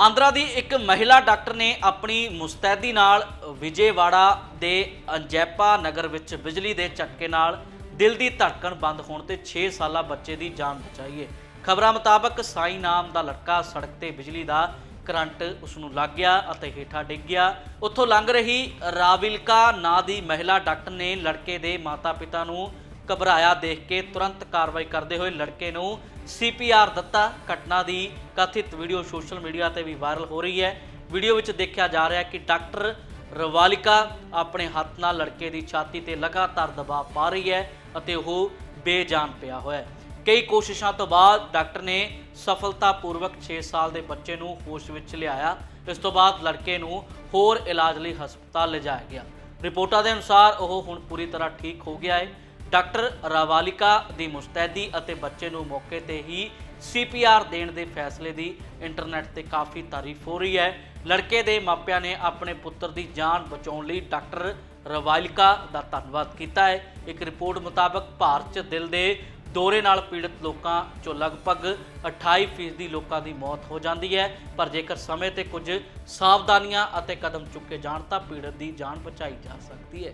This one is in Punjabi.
ਆਂਧਰਾ ਦੀ ਇੱਕ ਮਹਿਲਾ ਡਾਕਟਰ ਨੇ ਆਪਣੀ ਮੁਸਤੈਦੀ ਨਾਲ ਵਿਜੇਵਾੜਾ ਦੇ ਅੰਜੈਪਾ ਨਗਰ ਵਿੱਚ ਬਿਜਲੀ ਦੇ ਝਟਕੇ ਨਾਲ ਦਿਲ ਦੀ ਧੜਕਣ ਬੰਦ ਹੋਣ ਤੇ 6 ਸਾਲਾ ਬੱਚੇ ਦੀ ਜਾਨ ਬਚਾਈ ਹੈ। ਖਬਰਾਂ ਮੁਤਾਬਕ ਸਾਈ ਨਾਮ ਦਾ ਲੜਕਾ ਸੜਕ ਤੇ ਬਿਜਲੀ ਦਾ ਕਰੰਟ ਉਸ ਨੂੰ ਲੱਗ ਗਿਆ ਅਤੇ ਹੇਠਾਂ ਡਿੱਗ ਗਿਆ। ਉੱਥੋਂ ਲੰਘ ਰਹੀ ਰਾਵਿਲਕਾ ਨਾਂ ਦੀ ਮਹਿਲਾ ਡਾਕਟਰ ਨੇ ਲੜਕੇ ਦੇ ਮਾਤਾ-ਪਿਤਾ ਨੂੰ ਘਬਰਾਇਆ ਦੇਖ ਕੇ ਤੁਰੰਤ ਕਾਰਵਾਈ ਕਰਦੇ ਹੋਏ ਲੜਕੇ ਨੂੰ ਸੀਪੀਆਰ ਦਿੱਤਾ। ਘਟਨਾ ਦੀ ਕਥਿਤ ਵੀਡੀਓ ਸੋਸ਼ਲ ਮੀਡੀਆ ਤੇ ਵੀ ਵਾਇਰਲ ਹੋ ਰਹੀ ਹੈ। ਵੀਡੀਓ ਵਿੱਚ ਦੇਖਿਆ ਜਾ ਰਿਹਾ ਹੈ ਕਿ ਡਾਕਟਰ ਰਵਾਲਿਕਾ ਆਪਣੇ ਹੱਥ ਨਾਲ ਲੜਕੇ ਦੀ ਛਾਤੀ ਤੇ ਲਗਾਤਾਰ ਦਬਾਅ ਪਾ ਰਹੀ ਹੈ ਅਤੇ ਉਹ ਬੇਜਾਨ ਪਿਆ ਹੋਇਆ ਹੈ। ਕਈ ਕੋਸ਼ਿਸ਼ਾਂ ਤੋਂ ਬਾਅਦ ਡਾਕਟਰ ਨੇ ਸਫਲਤਾਪੂਰਵਕ 6 ਸਾਲ ਦੇ ਬੱਚੇ ਨੂੰ ਹੋਸ਼ ਵਿੱਚ ਲਿਆਇਆ। ਇਸ ਤੋਂ ਬਾਅਦ ਲੜਕੇ ਨੂੰ ਹੋਰ ਇਲਾਜ ਲਈ ਹਸਪਤਾਲ ਲਿਜਾਇਆ ਗਿਆ। ਰਿਪੋਰਟਾਂ ਦੇ ਅਨੁਸਾਰ ਉਹ ਹੁਣ ਪੂਰੀ ਤਰ੍ਹਾਂ ਠੀਕ ਹੋ ਗਿਆ ਹੈ। ਡਾਕਟਰ ਰਾਵਾਲਿਕਾ ਦੀ ਮੁਸਤੈਦੀ ਅਤੇ ਬੱਚੇ ਨੂੰ ਮੌਕੇ ਤੇ ਹੀ ਸੀਪੀਆਰ ਦੇਣ ਦੇ ਫੈਸਲੇ ਦੀ ਇੰਟਰਨੈਟ ਤੇ ਕਾਫੀ ਤਾਰੀਫ ਹੋ ਰਹੀ ਹੈ। ਲੜਕੇ ਦੇ ਮਾਪਿਆਂ ਨੇ ਆਪਣੇ ਪੁੱਤਰ ਦੀ ਜਾਨ ਬਚਾਉਣ ਲਈ ਡਾਕਟਰ ਰਵਾਲਿਕਾ ਦਾ ਧੰਨਵਾਦ ਕੀਤਾ ਹੈ। ਇੱਕ ਰਿਪੋਰਟ ਮੁਤਾਬਕ ਭਾਰਤ 'ਚ ਦਿਲ ਦੇ ਦੌਰੇ ਨਾਲ ਪੀੜਤ ਲੋਕਾਂ 'ਚੋਂ ਲਗਭਗ 28% ਲੋਕਾਂ ਦੀ ਮੌਤ ਹੋ ਜਾਂਦੀ ਹੈ। ਪਰ ਜੇਕਰ ਸਮੇਂ ਤੇ ਕੁਝ ਸਾਵਧਾਨੀਆਂ ਅਤੇ ਕਦਮ ਚੁੱਕੇ ਜਾਣ ਤਾਂ ਪੀੜਤ ਦੀ ਜਾਨ ਬਚਾਈ ਜਾ ਸਕਦੀ ਹੈ।